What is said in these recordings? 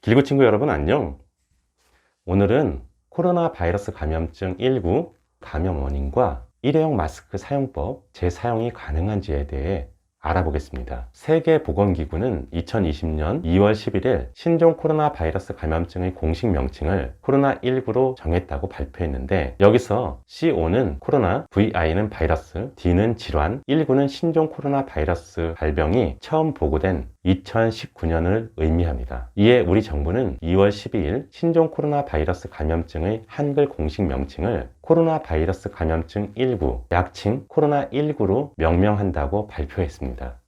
길고 친구 여러분 안녕. 오늘은 코로나 바이러스 감염증 19 감염 원인과 일회용 마스크 사용법, 재사용이 가능한지에 대해 알아보겠습니다. 세계보건기구는 2020년 2월 11일 신종 코로나 바이러스 감염증의 공식 명칭을 코로나19로 정했다고 발표했는데 여기서 CO는 코로나, VI는 바이러스, D는 질환, 19는 신종 코로나 바이러스 발병이 처음 보고된 2019년을 의미합니다. 이에 우리 정부는 2월 12일 신종 코로나 바이러스 감염증의 한글 공식 명칭을 코로나 바이러스 감염증 19, 약칭 코로나19로 명명한다고 발표했습니다.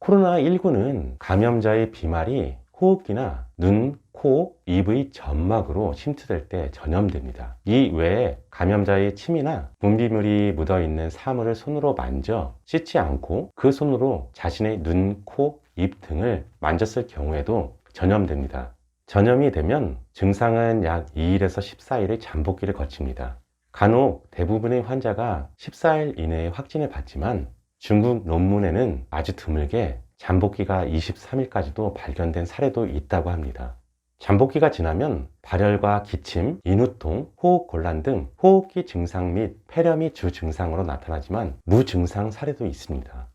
코로나19는 감염자의 비말이 호흡기나 눈, 코, 입의 점막으로 침투될 때 전염됩니다. 이 외에 감염자의 침이나 분비물이 묻어 있는 사물을 손으로 만져 씻지 않고 그 손으로 자신의 눈, 코, 입 등을 만졌을 경우에도 전염됩니다. 전염이 되면 증상은 약 2일에서 14일의 잠복기를 거칩니다. 간혹 대부분의 환자가 14일 이내에 확진을 받지만 중국 논문에는 아주 드물게 잠복기가 23일까지도 발견된 사례도 있다고 합니다. 잠복기가 지나면 발열과 기침, 인후통, 호흡곤란 등 호흡기 증상 및 폐렴이 주 증상으로 나타나지만 무증상 사례도 있습니다.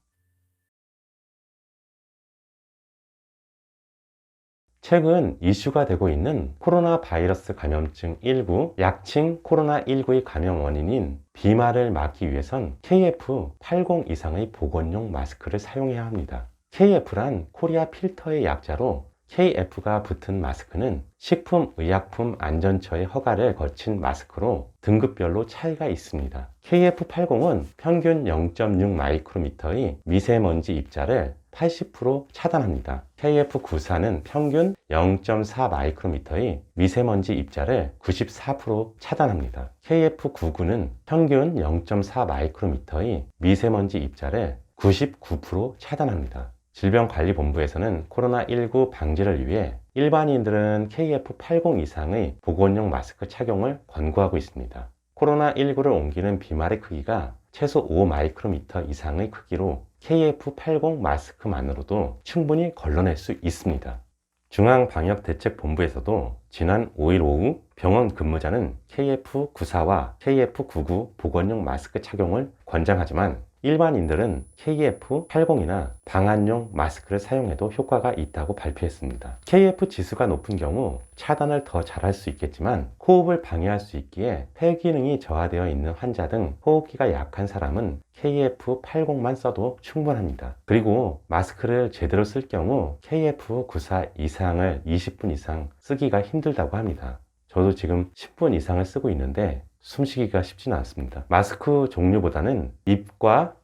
최근 이슈가 되고 있는 코로나 바이러스 감염증 19, 약칭 코로나19의 감염 원인인 비말을 막기 위해선 KF80 이상의 보건용 마스크를 사용해야 합니다. KF란 코리아 필터의 약자로 KF가 붙은 마스크는 식품의약품 안전처의 허가를 거친 마스크로 등급별로 차이가 있습니다. KF80은 평균 0.6 마이크로미터의 미세먼지 입자를 80% 차단합니다. KF94는 평균 0.4 마이크로미터의 미세먼지 입자를 94% 차단합니다. KF99는 평균 0.4 마이크로미터의 미세먼지 입자를 99% 차단합니다. 질병관리본부에서는 코로나19 방지를 위해 일반인들은 KF80 이상의 보건용 마스크 착용을 권고하고 있습니다. 코로나19를 옮기는 비말의 크기가 최소 5 마이크로미터 이상의 크기로 KF80 마스크만으로도 충분히 걸러낼 수 있습니다. 중앙방역대책본부에서도 지난 5일 오후 병원 근무자는 KF94와 KF99 보건용 마스크 착용을 권장하지만 일반인들은 KF80이나 방한용 마스크를 사용해도 효과가 있다고 발표했습니다. KF 지수가 높은 경우 차단을 더 잘할 수 있겠지만 호흡을 방해할 수 있기에 폐 기능이 저하되어 있는 환자 등 호흡기가 약한 사람은 KF80만 써도 충분합니다. 그리고 마스크를 제대로 쓸 경우 KF94 이상을 20분 이상 쓰기가 힘들다고 합니다. 저도 지금 10분 이상을 쓰고 있는데 숨쉬기가 쉽지는 않습니다. 마스크 종류보다는 입과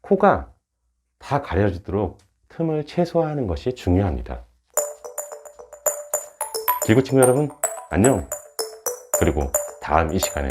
코가 다 가려지도록 틈을 최소화하는 것이 중요합니다. 기구 친구 여러분, 안녕! 그리고 다음 이 시간에